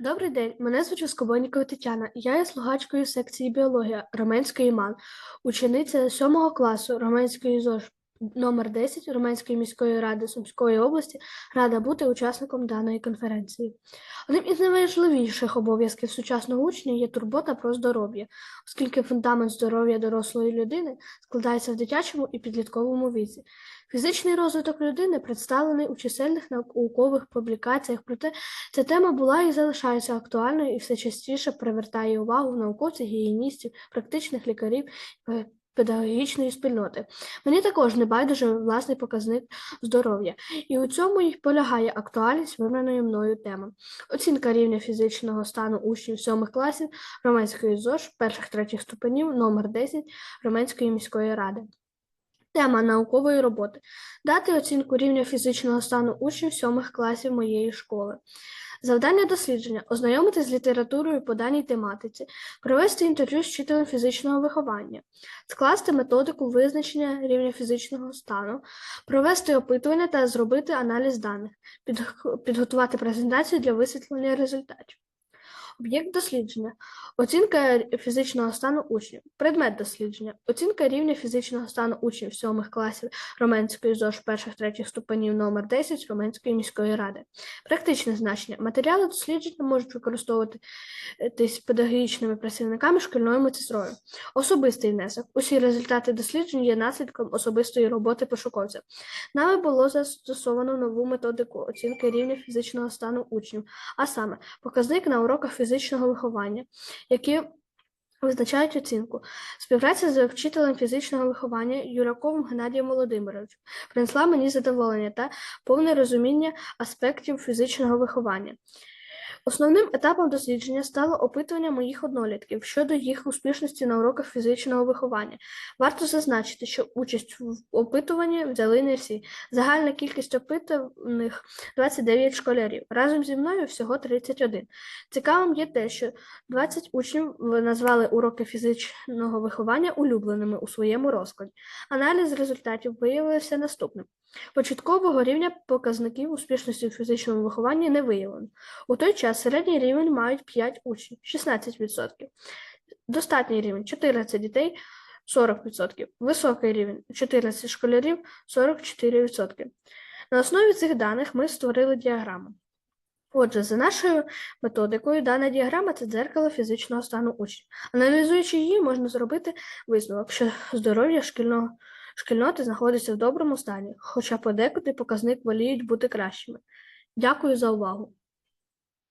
Добрий день, мене звуть Скобонікова Тетяна. Я є слугачкою секції біологія Роменської МАН, учениця 7 класу Роменської ЗОЖ номер 10 Роменської міської ради Сумської області, рада бути учасником даної конференції. Одним із найважливіших обов'язків сучасного учня є турбота про здоров'я, оскільки фундамент здоров'я дорослої людини складається в дитячому і підлітковому віці. Фізичний розвиток людини представлений у чисельних наукових публікаціях, проте Ця тема була і залишається актуальною і все частіше привертає увагу науковців, гігієністів, практичних лікарів, педагогічної спільноти. Мені також не байдуже власний показник здоров'я, і у цьому й полягає актуальність вибраної мною теми. Оцінка рівня фізичного стану учнів сьомих класів Романської ЗОЖ перших третіх ступенів номер 10 Романської міської ради. Тема наукової роботи дати оцінку рівня фізичного стану учнів сьомих класів моєї школи. Завдання дослідження ознайомитися з літературою по даній тематиці, провести інтерв'ю з вчителем фізичного виховання, скласти методику визначення рівня фізичного стану, провести опитування та зробити аналіз даних, підготувати презентацію для висвітлення результатів. Об'єкт дослідження оцінка фізичного стану учнів, предмет дослідження, оцінка рівня фізичного стану учнів сьомих класів Роменської ЗОЖ перших третіх ступенів номер 10 Роменської міської ради. Практичне значення. Матеріали дослідження можуть використовуватись педагогічними працівниками шкільною медсестрою. Особистий внесок. Усі результати досліджень є наслідком особистої роботи пошуковця. Нами було застосовано нову методику оцінки рівня фізичного стану учнів, а саме показник на уроках фізичного виховання, які визначають оцінку. Співпраця з вчителем фізичного виховання Юраковим Геннадієм Володимировичем принесла мені задоволення та повне розуміння аспектів фізичного виховання. Основним етапом дослідження стало опитування моїх однолітків щодо їх успішності на уроках фізичного виховання. Варто зазначити, що участь в опитуванні взяли не всі. Загальна кількість опитаних 29 школярів. Разом зі мною всього 31. Цікавим є те, що 20 учнів назвали уроки фізичного виховання улюбленими у своєму розкладі. Аналіз результатів виявився наступним. Початкового рівня показників успішності у фізичному вихованні не виявлено. У той час середній рівень мають 5 учнів 16%. Достатній рівень 14 дітей 40%. Високий рівень 14 школярів 44%. На основі цих даних ми створили діаграму. Отже, за нашою методикою, дана діаграма це дзеркало фізичного стану учнів. Аналізуючи її, можна зробити висновок, що здоров'я шкільного шкільноти знаходиться в доброму стані, хоча подекуди показник воліють бути кращими. Дякую за увагу.